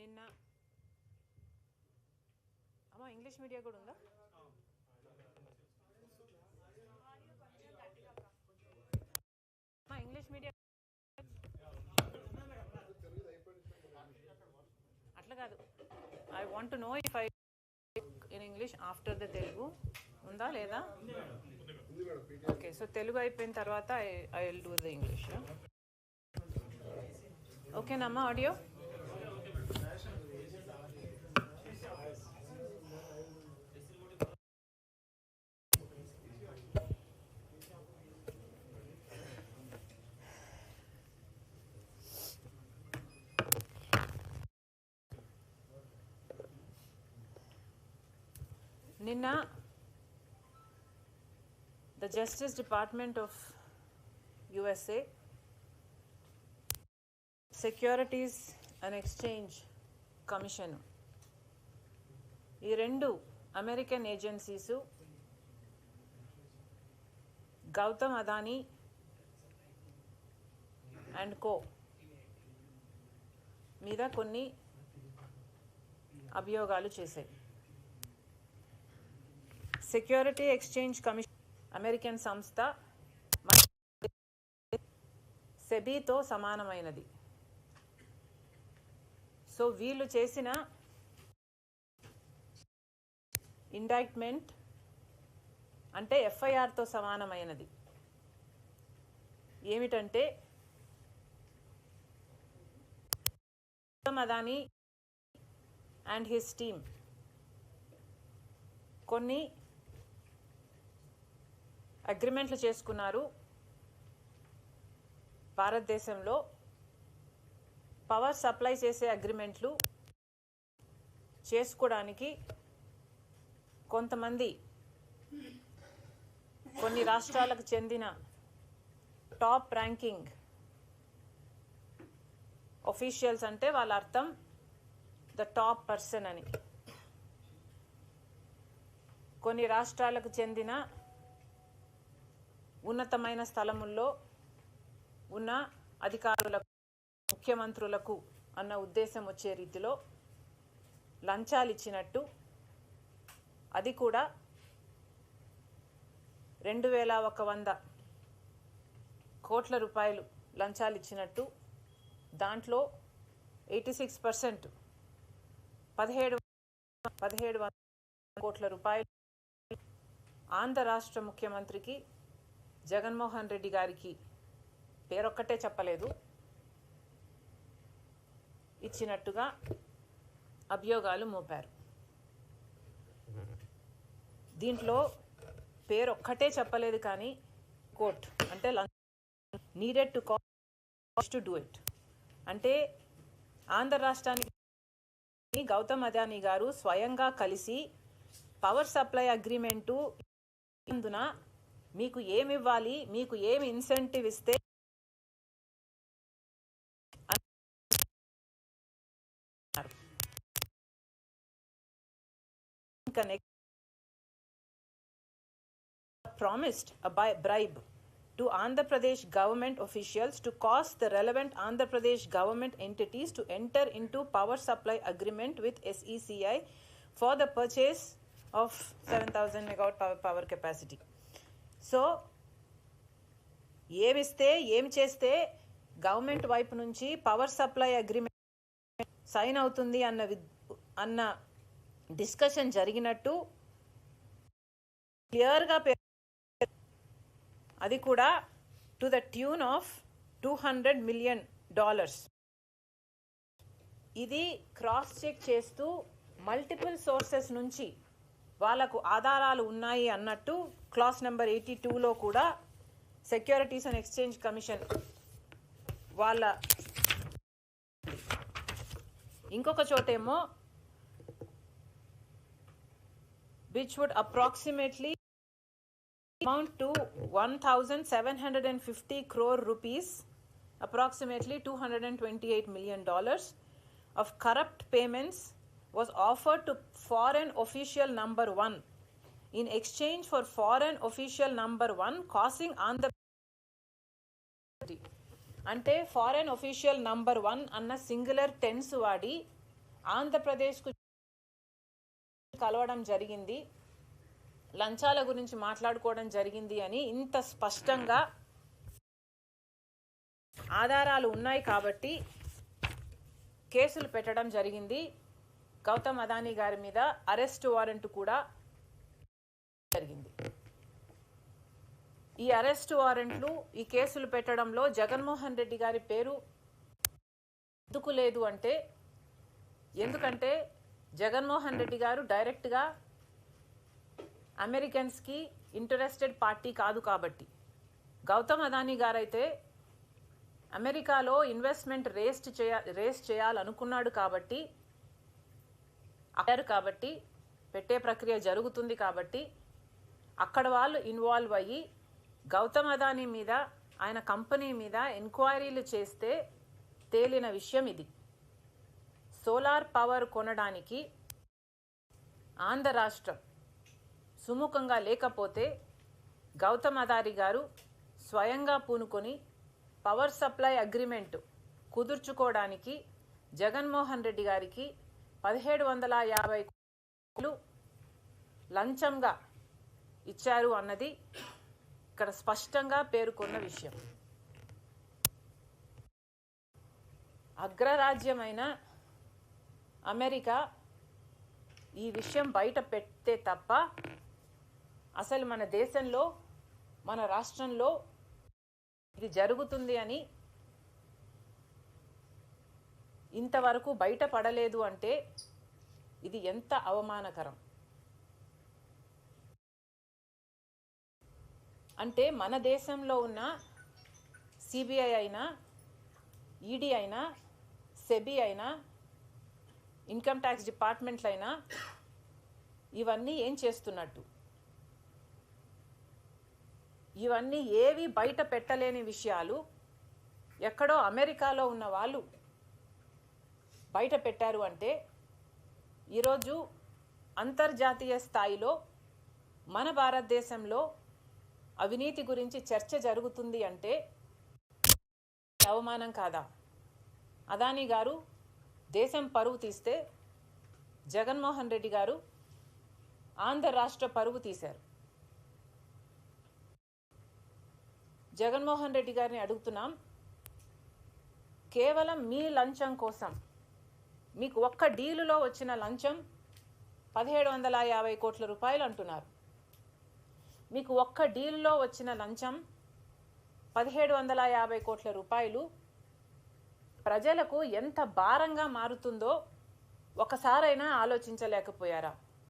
నిన్న అమ్మా English media కూడా ఉందా? అమ్మా ఇంగ్లీష్ మీడియా అట్లా కాదు. I want know if I in English after the Telugu ఉందా లేదా? ఓకే సో తెలుగు అయిపోయిన తర్వాత I I will do the English ఓకేనమ్మా ఆడియో నిన్న the justice department of USA securities and exchange commission ఈ రెండు American agencies Gautam Adani and co మీద కొన్ని అభియోగాలు చేశాయి. సెక్యూరిటీ ఎక్స్చేంజ్ కమిషన్ అమెరికన్ సంస్థ సెబీతో సమానమైనది. సో వీళ్ళు చేసిన ఇండైట్మెంట్ అంటే ఎఫ్ఐఆర్తో సమానమైనది. ఏమిటంటే అదానీ అండ్ హిస్ టీమ్ కొన్ని అగ్రిమెంట్లు చేసుకున్నారు. భారతదేశంలో పవర్ సప్లై చేసే అగ్రిమెంట్లు చేసుకోవడానికి కొంతమంది కొన్ని రాష్ట్రాలకు చెందిన టాప్ ర్యాంకింగ్ ఒఫీషియల్స్ అంటే వాళ్ళ అర్థం ద టాప్ పర్సన్ అని. కొన్ని రాష్ట్రాలకు చెందిన ఉన్నతమైన స్థలముల్లో ఉన్న అధికారులకు ముఖ్యమంత్రులకు అన్న ఉద్దేశం వచ్చే రీతిలో లంచాలు ఇచ్చినట్టు అది కూడా రెండు వేల ఒక వంద కోట్ల రూపాయలు లంచాలు ఇచ్చినట్టు దాంట్లో ఎయిటీ సిక్స్ పర్సెంట్ పదిహేడు పదిహేడు వందల కోట్ల రూపాయలు ఆంధ్ర రాష్ట్ర ముఖ్యమంత్రికి జగన్మోహన్ రెడ్డి గారికి పేరొక్కటే చెప్పలేదు. ఇచ్చినట్టుగా అభియోగాలు మోపారు. దీంట్లో పేరొక్కటే చెప్పలేదు కానీ కోర్ట్ అంటే needed to cost to do it. అంటే ఆంధ్ర రాష్ట్రానికి గౌతమ్ అదానీ గారు స్వయంగా కలిసి పవర్ సప్లై అగ్రిమెంటు ఇందున మీకు ఏమి ఇవ్వాలి మీకు ఏమి ఇన్సెంటివ్ ఇస్తే promised a bi- bribe to Andhra Pradesh government officials to cause the relevant Andhra Pradesh government entities to enter into power supply agreement with SECI for the purchase of 7000 megawatt power, power capacity. So ఏమిస్తే ఏమి చేస్తే government వైపు నుంచి power supply agreement sign అవుతుంది అన్న విద్- అన్న discussion జరిగినట్టు క్లియర్గా అది కూడా to the tune of two hundred million dollars. ఇది క్రాస్ చెక్ చేస్తూ మల్టిపుల్ సోర్సెస్ నుంచి వాళ్ళకు ఆధారాలు ఉన్నాయి అన్నట్టు క్లాస్ నెంబర్ ఎయిటీ టూలో కూడా సెక్యూరిటీస్ అండ్ ఎక్స్చేంజ్ కమిషన్ వాళ్ళ ఇంకొక చోటేమో which would approximately amount to 1750 crore rupees approximately 228 million dollars of corrupt payments was offered to foreign official number 1 in exchange for foreign official number 1 causing andhra అంటే foreign official number one అన్న singular tense వాడి ఆంధ్రప్రదేశ్కు కలవడం జరిగింది. లంచాల గురించి మాట్లాడుకోవడం జరిగింది అని ఇంత స్పష్టంగా ఆధారాలు ఉన్నాయి కాబట్టి కేసులు పెట్టడం జరిగింది. గౌతమ్ అదానీ గారి మీద అరెస్ట్ వారెంట్ కూడా జరిగింది. ఈ అరెస్ట్ వారెంట్లు ఈ కేసులు పెట్టడంలో జగన్మోహన్ రెడ్డి గారి పేరు ఎందుకు లేదు అంటే ఎందుకంటే జగన్మోహన్ రెడ్డి గారు డైరెక్ట్గా అమెరికన్స్కి ఇంటరెస్టెడ్ పార్టీ కాదు కాబట్టి. గౌతమ్ అదానీ గారైతే అమెరికాలో ఇన్వెస్ట్మెంట్ రేస్ట్ చేయ రేస్ చేయాలనుకున్నాడు కాబట్టి అయ్యారు కాబట్టి పెట్టే ప్రక్రియ జరుగుతుంది కాబట్టి అక్కడ వాళ్ళు ఇన్వాల్వ్ అయ్యి గౌతమ్ అదానీ మీద ఆయన కంపెనీ మీద ఎంక్వైరీలు చేస్తే తేలిన విషయం ఇది. సోలార్ పవర్ కొనడానికి ఆంధ్ర రాష్ట్రం సుముఖంగా లేకపోతే గౌతమ్ అదారి గారు స్వయంగా పూనుకొని పవర్ సప్లై అగ్రిమెంట్ కుదుర్చుకోవడానికి జగన్మోహన్ రెడ్డి గారికి పదిహేడు వందల యాభై లంచంగా ఇచ్చారు అన్నది ఇక్కడ స్పష్టంగా పేర్కొన్న విషయం. అగ్రరాజ్యమైన అమెరికా ఈ విషయం బయట పెడితే తప్ప అసలు మన దేశంలో మన రాష్ట్రంలో ఇది జరుగుతుంది అని ఇంతవరకు బయటపడలేదు అంటే ఇది ఎంత అవమానకరం? అంటే మన దేశంలో ఉన్న సిబిఐ అయినా ఈడీ అయినా సెబీ అయినా ఇన్కమ్ ట్యాక్స్ డిపార్ట్మెంట్లు అయినా ఇవన్నీ ఏం చేస్తున్నట్టు? ఇవన్నీ ఏవి బయట పెట్టలేని విషయాలు ఎక్కడో అమెరికాలో ఉన్న వాళ్ళు బయట పెట్టారు అంటే ఈరోజు అంతర్జాతీయ స్థాయిలో మన భారతదేశంలో అవినీతి గురించి చర్చ జరుగుతుంది అంటే అవమానం కాదా? అదానీ గారు దేశం పరువు తీస్తే జగన్మోహన్ రెడ్డి గారు ఆంధ్ర రాష్ట్ర పరువు తీశారు. జగన్మోహన్ రెడ్డి గారిని అడుగుతున్నాం కేవలం మీ లంచం కోసం మీకు ఒక్క డీలులో వచ్చిన లంచం పదిహేడు వందల యాభై కోట్ల రూపాయలు అంటున్నారు. మీకు ఒక్క డీల్లో వచ్చిన లంచం పదిహేడు వందల యాభై కోట్ల రూపాయలు. ప్రజలకు ఎంత భారంగా మారుతుందో ఒకసారైనా ఆలోచించలేకపోయారా?